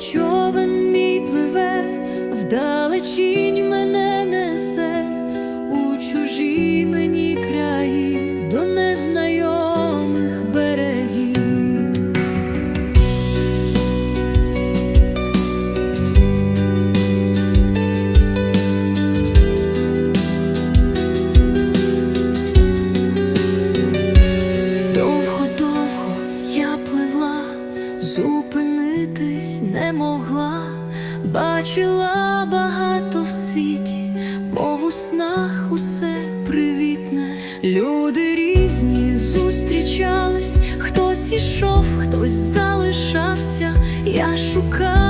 човен мій пливе вдалечінь. Зупинитись не могла, бачила багато в світі, мов у снах усе привітне. Люди різні зустрічались, хтось ішов, хтось залишався, я шукала.